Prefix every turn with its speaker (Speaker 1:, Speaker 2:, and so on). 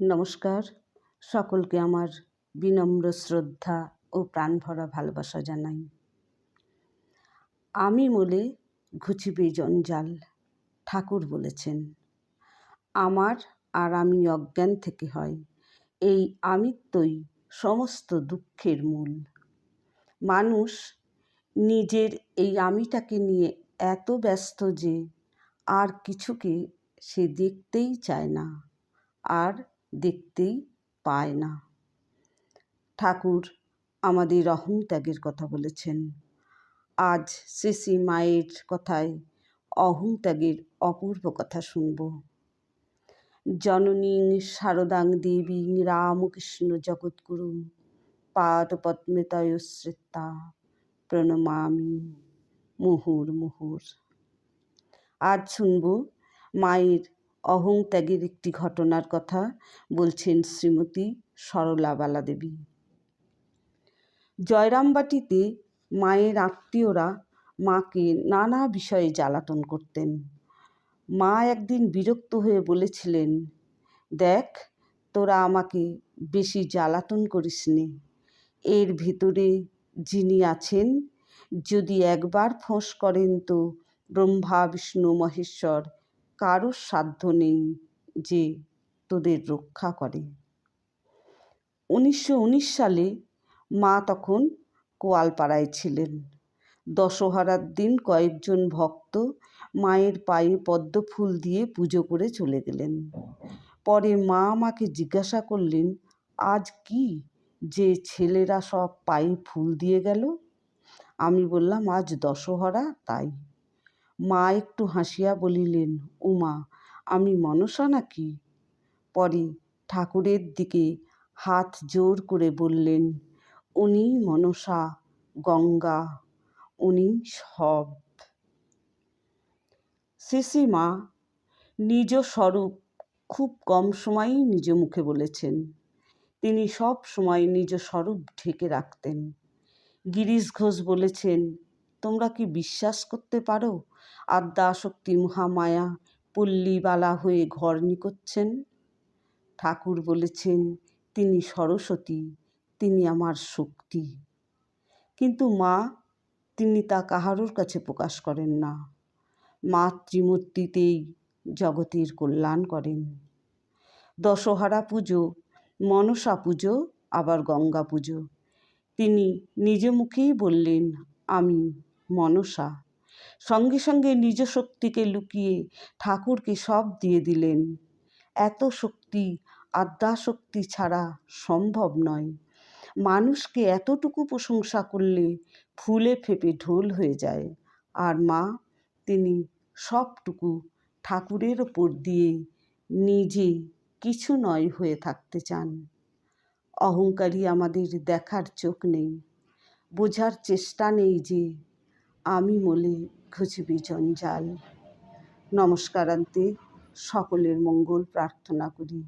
Speaker 1: নমস্কার। সকলকে আমার বিনম্র শ্রদ্ধা ও প্রাণভরা ভালোবাসা জানাই। আমি বলে ঘুচিবে জঞ্জাল, ঠাকুর বলেছেন। আমার আর আমি অজ্ঞান থেকে হয়, এই আমিত্বই সমস্ত দুঃখের মূল। মানুষ নিজের এই আমিটাকে নিয়ে এত ব্যস্ত যে আর কিছুকে সে দেখতেই চায় না, আর দেখতেই পায় না। ঠাকুর আমাদের অহং ত্যাগের কথা বলেছেন। আজ শ্রী মায়ের কথায় অহং ত্যাগের অপূর্ব কথা শুনব। জননীং শারদাং দেবীং রামকৃষ্ণ জগৎগুরু পাদপদ্মে তয়শ্রিতা প্রণমামি মুহুর মুহুর আজ শুনব মায়ের অহং ত্যাগের একটি ঘটনার কথা বলছেন শ্রীমতী সরলাবালা দেবী জয়রামবাটিতে মায়ের আত্মীয়রা মাকে নানা বিষয়ে জ্বালাতন করতেন। মা একদিন বিরক্ত হয়ে বলেছিলেন, দেখ, তোরা আমাকে বেশি জ্বালাতন করিস নে। এর ভিতরে যিনি আছেন, যদি একবার ফোঁস করেন তো ব্রহ্মা, বিষ্ণু, মহেশ্বর কারোর সাধ্য নেই যে তোদের রক্ষা করে। উনিশশো উনিশ সালে মা তখন কোয়ালপাড়ায় ছিলেন। দশহরার দিন কয়েকজন ভক্ত মায়ের পায়ে পদ্ম ফুল দিয়ে পুজো করে চলে গেলেন। পরে মা আমাকে জিজ্ঞাসা করলেন, আজ কি যে ছেলেরা সব পায়ে ফুল দিয়ে গেল? আমি বললাম, আজ দশহরা, তাই। মা একটু হাসিয়া বলিলেন, উমা, আমি মনসা নাকি? পরে ঠাকুরের দিকে হাত জোর করে বললেন, উনি মনসা, গঙ্গা, উনি সব। মা নিজ স্বরূপ খুব কম সময়ই নিজ মুখে বলেছেন। তিনি সব সময় নিজ স্বরূপ ঢেকে রাখতেন। গিরিশ ঘোষ বলেছেন, তোমরা কি বিশ্বাস করতে পারো? আদ্যাশক্তি মহামায়া পল্লীবালা হয়ে ঘর নিকোচ্ছেন। ঠাকুর বলেছেন, তিনি সরস্বতী, তিনি আমার শক্তি। কিন্তু মা, তিনি তা কাহারোর কাছে প্রকাশ করেন না। মা ত্রিমূর্তিতেই জগতের কল্যাণ করেন। দশহারা পুজো, মনসা পুজো, আবার গঙ্গা পুজো। তিনি নিজ মুখেই বললেন, আমি মনসা। সঙ্গে সঙ্গে নিজ শক্তিকে লুকিয়ে ঠাকুরকে সব দিয়ে দিলেন। এত শক্তি আদ্যাশক্তি ছাড়া সম্ভব নয়। মানুষকে এতটুকু প্রশংসা করলে ফুলে ফেপে ঢোল হয়ে যায়। আর মা, তিনি সবটুকু ঠাকুরের ওপর দিয়ে নিজে কিছু নয় হয়ে থাকতে চান। অহংকারী আমাদের দেখার চোখ নেই। বোঝার চেষ্টা নেই যে আমি মলি ঘুচিবি জঞ্জাল। নমস্কারান্তে সকলের মঙ্গল প্রার্থনা করি।